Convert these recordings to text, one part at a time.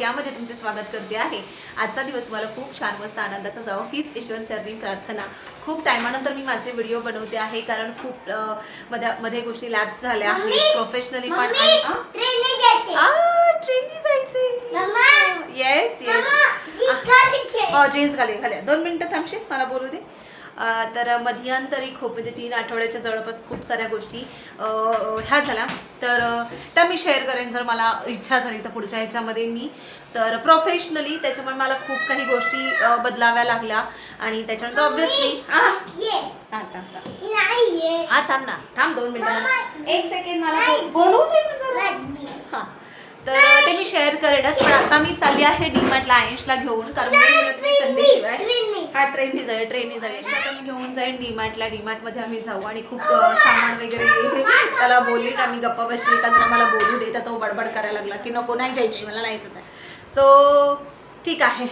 यामध्ये तुमचे स्वागत करते आहे. आजचा दिवस मला खूप छान मस्त आनंदाचा जावं. हीच ईश्वर चरणी प्रार्थना. खूप टायमानंतर मी माझे व्हिडिओ बनवते आहे कारण खूप मध्ये मध्ये गोष्टी लॅब्स झाल्या आहेत. प्रोफेशनली पण ट्रेनने जायचे. येस येस जीन्स घाले घाले दोन मिनटं थांबशील? मला बोलू दे. तर मध्यंतरी खूप म्हणजे तीन आठवड्याच्या जवळपास खूप साऱ्या गोष्टी ह्या झाल्या. तर त्या मी शेअर करेन जर मला इच्छा झाली तर पुढच्या ह्याच्यामध्ये मी. तर प्रोफेशनली त्याच्यामुळे मला खूप काही गोष्टी बदलाव्या लागल्या. आणि त्याच्यानंतर ऑब्व्हियसली थांब हा थांब ना थांब दोन मिनिटं एक सेकंड मला बोलू दे तर ते मी शेअर करेनच पण आता मी चालली आहे डीमार्टला आयशला घेऊन कारण मी हा ट्रेनने जाईल ट्रेनने जाईल आयशला आता मी घेऊन जाईन डीमार्टला. डीमार्टमध्ये आम्ही जाऊ आणि खूप सामान वगैरे त्याला बोलली आम्ही गप्पा बसली. का जरा मला बोलू दे. तर तो बडबड करायला लागला की नको नाही जायचे मला नाहीच आहे. सो ठीक आहे.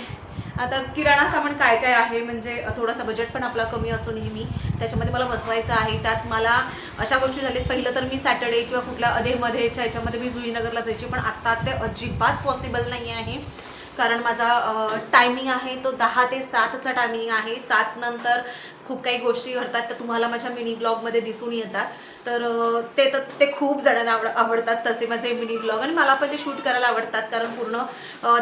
आता किराणा सामान काय काय आहे? म्हणजे थोडासा बजेट पण आपला कमी असो नेहमी. त्याच्यामध्ये मला बसवायचं आहे. त्यात मला अशा गोष्टी झाल्यात. पहिलं तर मी सॅटर्डे किंवा कुठल्या अधेमध्येच्या याच्यामध्ये मी जुईनगरला जायची पण आत्ता ते अजिबात पॉसिबल नाही आहे कारण माझा टायमिंग आहे तो दहा ते सातचा टायमिंग आहे. सात नंतर खूप काही गोष्टी घडतात त्या तुम्हाला माझ्या मिनी ब्लॉगमध्ये दिसून येतात. तर ते तर ते खूप जणांना आवड आवडतात तसे माझे मिनी ब्लॉग. आणि मला पण ते शूट करायला आवडतात कारण पूर्ण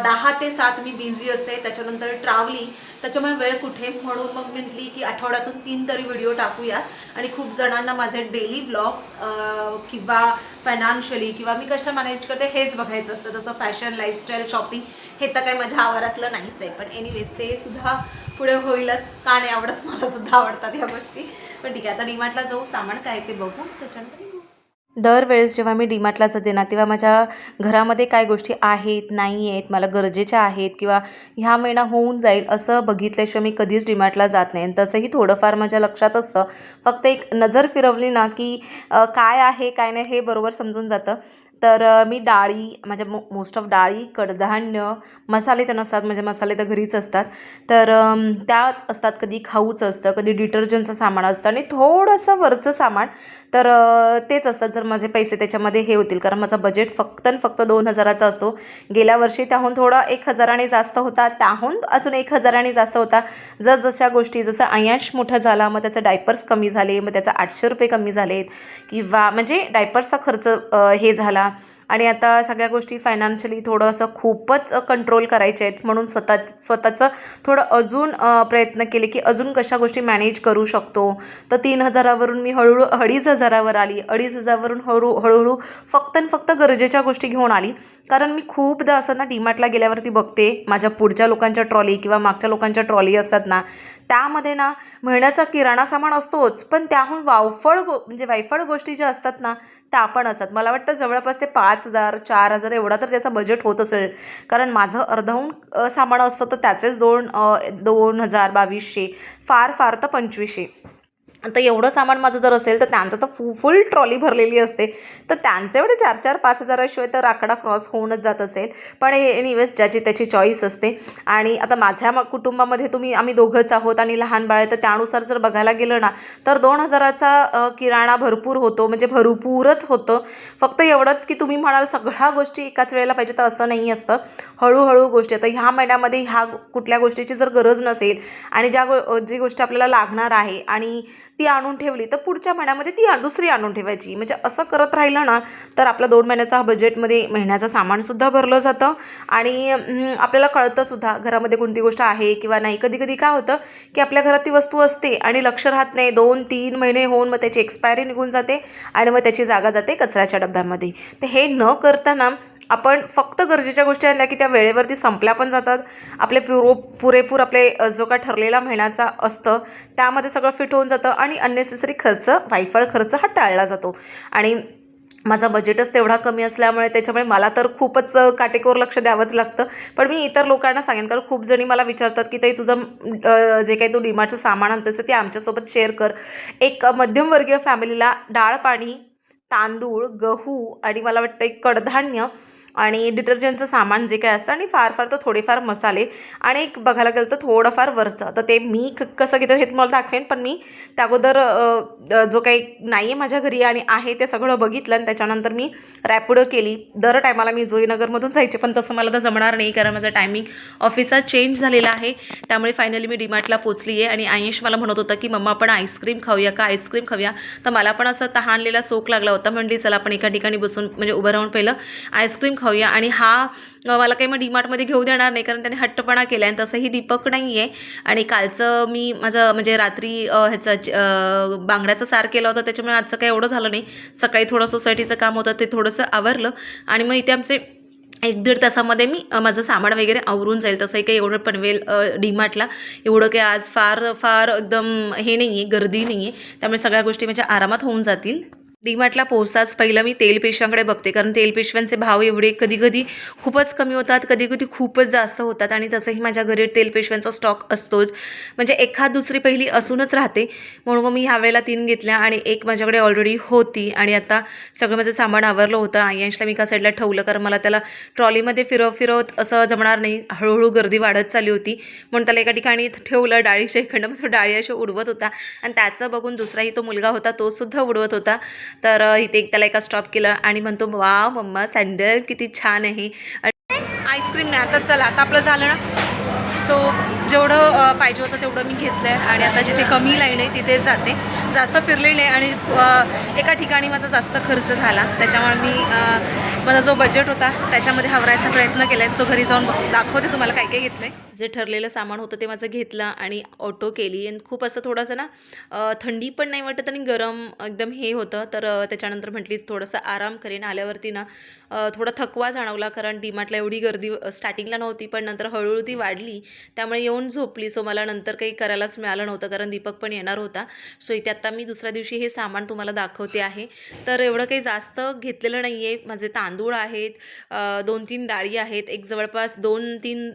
दहा ते सात मी बिझी असते त्याच्यानंतर ट्रॅव्हलिंग त्याच्यामुळे वेळ कुठे? म्हणून मग म्हटली की आठवड्यातून तीन तरी व्हिडिओ टाकूयात. आणि खूप जणांना माझे डेली ब्लॉग्स किंवा फायनान्शियली किंवा मी कशा मॅनेज करते हेच बघायचं असतं. जसं फॅशन लाईफस्टाईल शॉपिंग हे तर काही माझ्या आवारातलं नाहीच आहे. पण एनिवेज ते सुद्धा पुढे होईलच. का नाही आवडत? मला सुद्धा आवडतात ह्या गोष्टी. पण ठीक आहे आता डीमार्टला जाऊ सामान काय ते बघू. त्याच्यानंतर दरवेळेस जेव्हा मी डीमार्टला जाते ना तेव्हा माझ्या घरामध्ये काय गोष्टी आहेत नाही आहेत मला गरजेच्या आहेत किंवा ह्या महिना होऊन जाईल असं बघितल्याशिवाय मी कधीच डीमार्टला जात नाही. आणि तसंही थोडंफार माझ्या लक्षात असतं. फक्त एक नजर फिरवली ना की काय आहे काय नाही हे बरोबर समजून जातं. तर मी डाळी माझ्या मो मोस्ट ऑफ डाळी कडधान्य मसाले तर नसतात म्हणजे मसाले तर घरीच असतात. तर त्याच असतात कधी खाऊचं असतं कधी डिटर्जंटचं सामान असतं आणि थोडंसं वरचं सामान. तर तेच असतात जर माझे पैसे त्याच्यामध्ये हे होतील कारण माझा बजेट फक्त आणि फक्त दोन हजाराचा असतो. गेल्या वर्षी त्याहून थोडा एक हजाराने जास्त होता त्याहून अजून एक हजाराने जास्त होता. जसजशा गोष्टी जसं अयांश मोठा झाला मग त्याचं डायपर्स कमी झाले मग त्याचा आठशे रुपये कमी झालेत. किंवा म्हणजे डायपर्सचा खर्च हे झाला. आणि आता सगळ्या गोष्टी फायनान्शियली थोडं असं खूपच कंट्रोल करायचे आहेत. म्हणून स्वतः स्वतःचं थोडं अजून प्रयत्न केले की अजून कशा गोष्टी मॅनेज करू शकतो. तर तीन हजारावरून मी हळूहळू अडीच हजारावर आली. अडीच हजारावरून हळू हळूहळू फक्त आणि फक्त गरजेच्या गोष्टी घेऊन आली. कारण मी खूपदा असं ना डीमार्टला गेल्यावरती बघते माझ्या पुढच्या लोकांच्या ट्रॉली किंवा मागच्या लोकांच्या ट्रॉली असतात ना त्यामध्ये ना महिन्याचा किराणा सामान असतोच. पण त्याहून वावफळ गो म्हणजे वायफळ गोष्टी ज्या असतात ना त्या पण असतात मला वाटतं जवळपास ते पाच हजार चार हजार एवढा तर त्याचा बजेट होत असेल. कारण माझं अर्धहून सामान असतं तर त्याचेच दोन दोन हजार बावीसशे फार फार तर पंचवीसशे. आता एवढं सामान माझं जर असेल तर त्यांचं तर फु फुल ट्रॉली भरलेली असते. तर त्यांचे एवढे चार चार पाच हजाराशिवाय तर आकडा क्रॉस होऊनच जात असेल. पण एनिवेज ज्याची त्याची चॉईस असते. आणि आता माझ्या म- कुटुंबामध्ये तुम्ही आम्ही दोघंच आहोत आणि लहान बाळ आहे तर त्यानुसार जर बघायला गेलं ना तर दोन हजाराचा किराणा भरपूर होतो. म्हणजे भरपूरच होतं. फक्त एवढंच की तुम्ही म्हणाल सगळ्या गोष्टी एकाच वेळेला पाहिजे तर असं नाही असतं. हळूहळू गोष्टी आता ह्या महिन्यामध्ये ह्या कुठल्या गोष्टीची जर गरज नसेल आणि ज्या गो जी गोष्ट आपल्याला लागणार आहे आणि ती आणून ठेवली. तर पुढच्या महिन्यामध्ये ती दुसरी आणून ठेवायची. म्हणजे असं करत राहिलं ना तर आपला दोन महिन्याचा हा बजेटमध्ये महिन्याचं सामानसुद्धा भरलं जातं. आणि आपल्याला कळतंसुद्धा घरामध्ये कोणती गोष्ट आहे किंवा नाही. कधी कधी काय होतं की आपल्या घरात ती वस्तू असते आणि लक्ष राहत नाही. दोन तीन महिने होऊन मग त्याची एक्सपायरी निघून जाते आणि मग त्याची जागा जाते कचऱ्याच्या डब्यामध्ये. तर हे न करताना आपण फक्त गरजेच्या गोष्टी आणल्या की त्या वेळेवरती संपल्या पण जातात. आपले पुरो पुरेपूर आपले जो काय ठरलेला महिन्याचा असतं त्यामध्ये सगळं फिट होऊन जातं आणि अननेसेसरी खर्च वायफळ खर्च हा टाळला जातो. आणि माझा बजेटच तेवढा कमी असल्यामुळे त्याच्यामुळे मला तर खूपच काटेकोर लक्ष द्यावंच लागतं. पण मी इतर लोकांना सांगेन कारण खूप जणी मला विचारतात की ताई तुझं जे काही तू डिमार्टचं सामान आणतेस ते आमच्यासोबत शेअर कर. एक मध्यमवर्गीय फॅमिलीला डाळ पाणी तांदूळ गहू आणि मला वाटतं एक कडधान्य आणि डिटर्जंटचं सामान जे काय असतं आणि फार फार तर थोडेफार मसाले आणि एक बघायला गेलं तर थोडंफार वरचं. तर ते मी क- कसं घेतं हे तुम्हाला दाखवेन पण मी त्या अगोदर जो काही नाही आहे माझ्या घरी आणि आहे ते सगळं बघितलं आणि त्याच्यानंतर मी रॅपिडो केली. दर टायमाला मी जोईनगरमधून जायचे पण तसं मला तर जमणार नाही कारण माझा टायमिंग ऑफिसचा चेंज झालेला आहे. त्यामुळे फायनली मी डिमार्टला पोचली आहे आणि आयुष मला म्हणत होता की मम्मा आपण आईस्क्रीम खाऊया का? आईस्क्रीम खाऊया. तर मला पण असं तहानलेला सोक लागला होता. म्हणली चला आपण एका ठिकाणी बसून म्हणजे उभं राहून पहिलं आईस्क्रीम खाऊया. आणि हा मला काही मग डीमार्टमध्ये घेऊ देणार नाही कारण त्याने हट्टपणा केला आहे आणि तसंही दीपक नाही आहे आणि कालचं मी माझं म्हणजे रात्री ह्याचं च- बांगड्याचं सार केलं होतं त्याच्यामुळे आजचं काही एवढं झालं नाही. सकाळी थोडं सोसायटीचं काम होतं ते थोडंसं आवरलं. आणि मग इथे आमचे एक दीड तासामध्ये मी माझं सामान वगैरे आवरून जाईल. तसंही काही एवढं पनवेल डीमार्टला एवढं काही आज फार फार एकदम हे नाही आहे गर्दी नाही आहे त्यामुळे सगळ्या गोष्टी माझ्या आरामात होऊन जातील. डीमार्टला पोहोचताच पहिलं मी तेल पिशव्यांकडे बघते. कारण तेल पिशव्यांचे भाव एवढे कधी कधी खूपच कमी होतात कधी कधी खूपच जास्त होतात आणि तसंही माझ्या घरी तेल पिशव्यांचा स्टॉक असतोच. म्हणजे एखाद दुसरी पहिली असूनच राहते. म्हणून मग मी ह्यावेळेला तीन घेतल्या आणि एक माझ्याकडे ऑलरेडी होती. आणि आता सगळं माझं सामान आवरलं होतं. आयांशला मी एका साईडला ठेवलं कारण मला त्याला ट्रॉलीमध्ये फिरव फिरवत असं जमणार नाही. हळूहळू गर्दी वाढत चालली होती. म्हणून त्याला एका ठिकाणी ठेवलं डाळीच्या इकडनं. मग तो डाळी अशी उडवत होता. आणि त्याचं बघून दुसराही तो मुलगा होता तो सुद्धा उडवत होता. तर इथे एक त्याला एका स्टॉप केलं आणि म्हणतो वा मम्मा सँडल किती छान आहे. आईस्क्रीम नाही आता चला आता आपलं झालं ना. सो जेवढं पाहिजे होतं तेवढं मी घेतलं आहे आणि आता जिथे कमी लाईन आहे तिथे जाते. जास्त फिरलेली आहे आणि एका ठिकाणी माझा जास्त खर्च झाला. त्याच्यामुळे मी माझा जो बजेट होता त्याच्यामध्ये हवरायचा प्रयत्न केला आहे सो घरी जाऊन दाखवते तुम्हाला काय काय घेतलं आहे जे ठरलेलं सामान होतं ते माझं घेतलं आणि ऑटो केली. आणि खूप असं थोडंसं ना थंडी पण नाही वाटत आणि गरम एकदम हे होतं. तर त्याच्यानंतर म्हटली थोडंसं आराम करेन. आल्यावरती ना थोडा थकवा जाणवला कारण डीमार्टला एवढी गर्दी स्टार्टिंगला नव्हती पण नंतर हळूहळू ती वाढली. त्यामुळे येऊन झोपली. सो मला नंतर काही करायलाच मिळालं नव्हतं कारण दीपक पण येणार होता. सो इथे आत्ता मी दुसऱ्या दिवशी हे सामान तुम्हाला दाखवते आहे. तर एवढं काही जास्त घेतलेलं नाही आहे माझे तांदूळ आहेत दोन तीन डाळी आहेत. एक जवळपास दोन तीन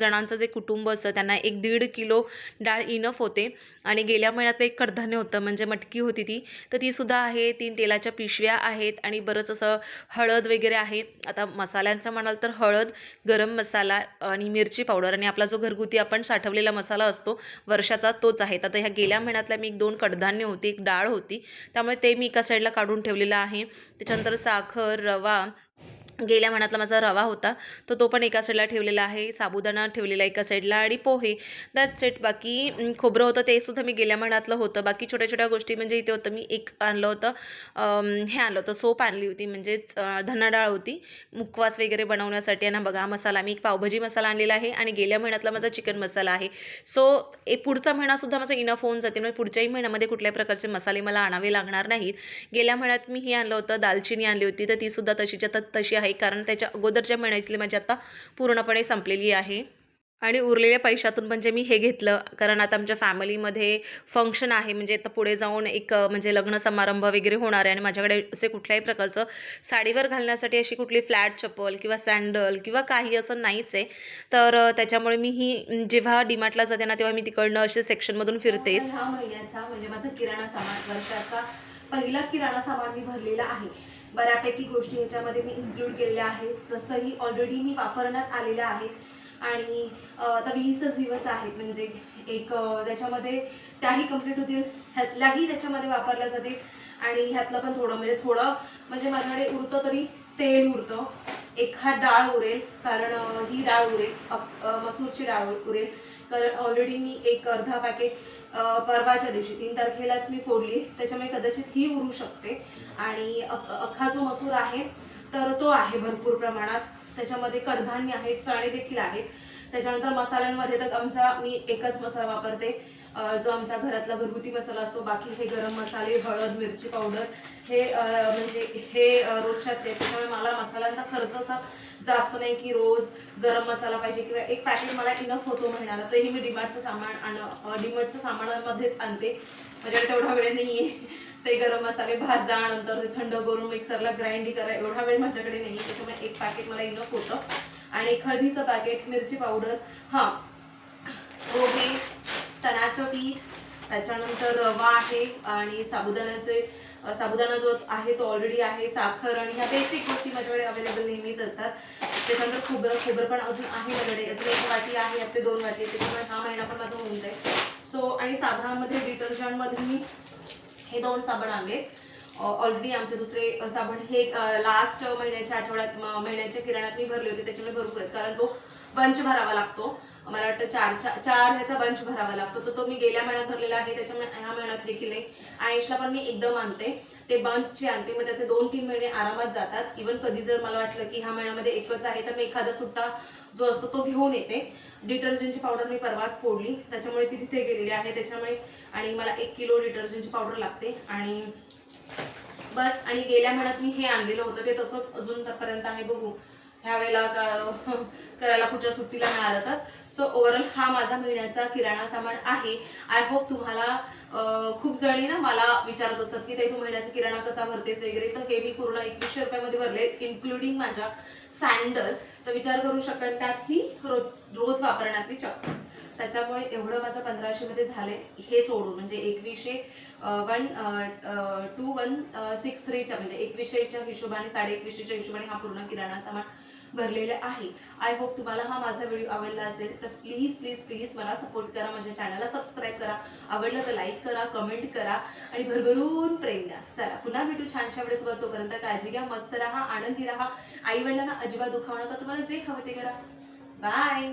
जणांचं जे कुटुंब असतं त्यांना एक दीड किलो डाळ इनफ होते. आणि गेल्या महिन्यात एक कडधान्य होतं म्हणजे मटकी होती ती. तर ती सुद्धा आहे तीन तेलाच्या पिशव्या आहेत आणि बरंच असं हळद वगैरे आहे. आता मसाल्यांचं म्हणाल तर हळद गरम मसाला आणि मिरची पावडर आणि आपला जो घरगुती आपण साठवलेला मसाला असतो वर्षाचा तोच आहे. आता ह्या गेल्या महिन्यातल्या मी एक दोन कडधान्य होती एक डाळ होती. त्यामुळे ते मी एका साईडला काढून ठेवलेलं आहे. त्याच्यानंतर साखर रवा गेल्या महिन्यातला माझा रवा होता तर तो पण एका साईडला ठेवलेला आहे साबुदाणा ठेवलेला एका साईडला आणि पोहे. दॅट्स इट बाकी खोबरं होतं ते सुद्धा मी गेल्या महिन्यातलं होतं. बाकी छोट्या छोट्या गोष्टी म्हणजे इथे होतं मी एक आणलं होतं हे आणलं होतं सोप आणली होती म्हणजेच धनाडाळ धना डाळ होती मुखवास वगैरे बनवण्यासाठी. आणि बघा मसाला मी एक पावभाजी मसाला आणलेला आहे आणि गेल्या महिन्यातला माझा चिकन मसाला आहे. सो ए पुढचा महिनासुद्धा माझा इनफ होऊन जाते. म्हणजे पुढच्याही महिन्यामध्ये कुठल्याही प्रकारचे मसाले मला आणावे लागणार नाहीत. गेल्या महिन्यात मी हे आणलं होतं दालचिनी आणली होती तर ती सुद्धा तशीच्या त- तशी आहे. कारण त्याच्या अगोदरच्या महिन्यातली माझी आता पूर्णपणे संपलेली आहे. आणि उरलेल्या पैशातून म्हणजे मी हे घेतलं. कारण आता आमच्या फॅमिलीमध्ये फंक्शन आहे. म्हणजे आता पुढे जाऊन एक म्हणजे लग्न समारंभ वगैरे होणार आहे. आणि माझ्याकडे असे कुठल्याही प्रकारचं साडीवर घालण्यासाठी अशी कुठली फ्लॅट चप्पल किंवा सँडल किंवा काही असं नाहीच आहे. तर त्याच्यामुळे मी ही जेव्हा डीमार्टला जाते ना तेव्हा मी तिकडनं असे सेक्शनमधून फिरतेच. ह्या महिन्याचा म्हणजे माझा किराणा सामान वर्षाचा पहिला किराणा सामान मी भरलेला आहे. बऱ्यापैकी गोष्टी ह्याच्यामध्ये मी इन्क्लूड केलेल्या आहेत. तसंही ऑलरेडी मी वापरण्यात आलेल्या आहेत. आणि आता वीसच दिवस आहेत. म्हणजे एक त्याच्यामध्ये त्याही कंप्लीट होतील. ह्यातल्याही त्याच्यामध्ये वापरल्या जातील आणि ह्यातलं पण थोडं म्हणजे थोडं म्हणजे माझ्याकडे उरतं तरी तेल उरतं. एखाद डाळ उरेल. कारण ही डाळ उरेल. मसूरची डाळ उरेल. तर ऑलरेडी मी एक अर्धा पॅकेट परवाच्या दिवशी तीन तारखेलाच मी फोडली. त्याच्यामुळे कदाचित ही उरू शकते. आणि अख्खा जो मसूर आहे तर तो आहे भरपूर प्रमाणात. त्याच्यामध्ये कडधान्य आहेत चणे देखील आहेत. त्याच्यानंतर मसाल्यांमध्ये तर आमचा मी एकच मसाला वापरते. जो आमचा घरातला घरगुती मसाला असतो बाकी हे गरम मसाले हळद मिरची पावडर हे म्हणजे हे रोजच्यात त्याच्यामुळे मला मसाल्यांचा खर्च असा जास्त नाही की रोज गरम मसाला पाहिजे किंवा एक पॅकेट मला इनफ होतो महिन्याला तरी मी डिमार्टचं सामान आण डिमार्टचं सामानामध्येच आणते. माझ्याकडे तेवढा वेळ नाही आहे ते गरम मसाले भाजा नंतर ते थंड करून मिक्सरला ग्राइंड करा एवढा वेळ माझ्याकडे नाही आहे त्याच्यामुळे एक पॅकेट मला इनफ होतं. आणि एक हळदीचं पॅकेट मिरची पावडर हां. पोहे चण्याचं पीठ त्याच्यानंतर रवा आहे आणि साबुदाण्याचे साबुदाणा जो आहे तो ऑलरेडी आहे साखर आणि ह्या बेसिक गोष्टी माझ्याकडे अवेलेबल नेहमीच असतात. त्याच्यानंतर खोबरं खोबरं पण अजून आहे माझ्याकडे. अजून एक वाटी आहे आता ते दोन वाटी त्याच्यामुळे हा महिना पण माझा होऊन जाईल. सो आणि साबणामध्ये डिटर्जंटमध्ये मी हे दोन साबण आणले ऑलरेडी आमचे दुसरे साबण हे लास्ट महिन्याच्या आठवड्यात महिन्याच्या किराण्यात मी भरले होते त्याच्यामुळे भरपूर आहेत. कारण तो बंच भरावा लागतो. मला वाटतं चार चार चार ह्याचा बंच भरावा लागतो. तर तो मी गेल्या महिन्यात भरलेला आहे त्याच्यामुळे ह्या महिन्यात देखील नाही. आयुषला पण मी एकदम आणते. ते बंचचे आणते मग त्याचे दोन तीन महिने आरामात जातात. इवन कधी जर मला वाटलं की ह्या महिन्यामध्ये एकच आहे तर मी एखादा सुट्टा जो असतो तो घेऊन येते. डिटर्जंटची पावडर मी परवाच फोडली. त्याच्यामुळे ती तिथे गेलेली आहे. त्याच्यामुळे आणि मला एक किलो डिटर्जंटची पावडर लागते. आणि बस आणि गेल्या महिन्यात मी हे आणलेलं होतं. ते तसंच अजून पर्यंत आहे. बघू. ह्या वेळेला करायला पुढच्या सुट्टीला मिळालं तर सो ओव्हरऑल हा माझा महिन्याचा किराणा सामान आहे. आय होप तुम्हाला खूप जणी ना मला विचारत असतात की ते तू महिन्याचा किराणा कसा भरतेस वगैरे? तर हे मी पूर्ण एकवीसशे रुपयामध्ये भरले इन्क्लुडिंग माझ्या सँडल तर विचार करू शकता त्यात ही रोज रोज वापरण्यातली चप्पल. त्याच्यामुळे एवढं माझं पंधराशे मध्ये झालंय. हे सोडून म्हणजे एकवीसशे वन टू वन सिक्स थ्रीच्या म्हणजे एकवीसशेच्या हिशोबाने साडे एकवीसशेच्या हिशोबाने हा पूर्ण किराणा सामान भरलेलं आहे. आय होप तुम्हाला हा माझा व्हिडिओ आवडला असेल तर प्लीज प्लीज प्लीज मला सपोर्ट करा माझ्या चॅनलला सबस्क्राईब करा. आवडलं तर लाईक करा कमेंट करा आणि भरभरून प्रेम द्या. चला पुन्हा भेटू छानशा वेळेस तोपर्यंत काळजी घ्या मस्त राहा आनंदी राहा. आई वडिलांना अजिबात दुखावू का तुम्हाला जे हवं ते करा. बाय